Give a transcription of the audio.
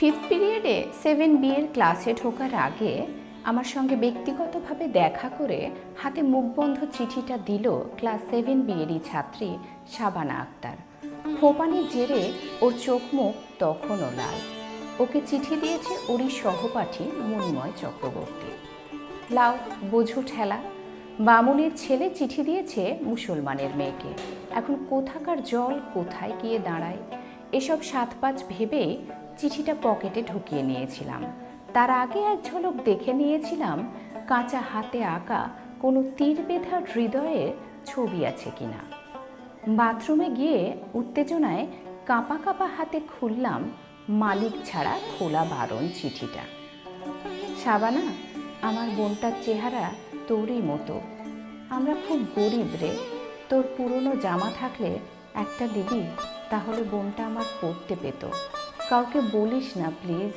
Fifth পিরিয়ডে seven B এর ক্লাসে ঢোকার আগে আমার সঙ্গে ব্যক্তিগতভাবে দেখা করে হাতে মুখবন্ধ চিঠিটা দিল ক্লাস সেভেন বি এরই ছাত্রী শাবানা আক্তার। ফোপানির জেরে ওর চোখ মুখ তখনও লাল। ওকে চিঠি দিয়েছে ওরই সহপাঠী মণিময় চক্রবর্তী। লাও বোঝো ঠেলা। বামুনের ছেলে চিঠি দিয়েছে মুসলমানের মেয়েকে। এখন কোথাকার জল, কোথায় গিয়ে দাঁড়ায়? এসব সাত পাঁচ ভেবে চিঠিটা পকেটে ঢুকিয়ে নিয়েছিলাম। তার আগে এক ঝলক দেখে নিয়েছিলাম, কাঁচা হাতে আঁকা কোনো তীর বেঁধা হৃদয়ের ছবি আছে কিনা। বাথরুমে গিয়ে উত্তেজনায় কাঁপা কাঁপা হাতে খুললাম মালিক ছাড়া খোলা বারণ চিঠিটা। সাবানা, আমার বোনটার চেহারা তোরই মতো। আমরা খুব গরিব রে, তোর পুরনো জামা থাকলে একটা দিবি, তাহলে বোনটা আমার পরতে পেত। কাউকে বলিস না প্লিজ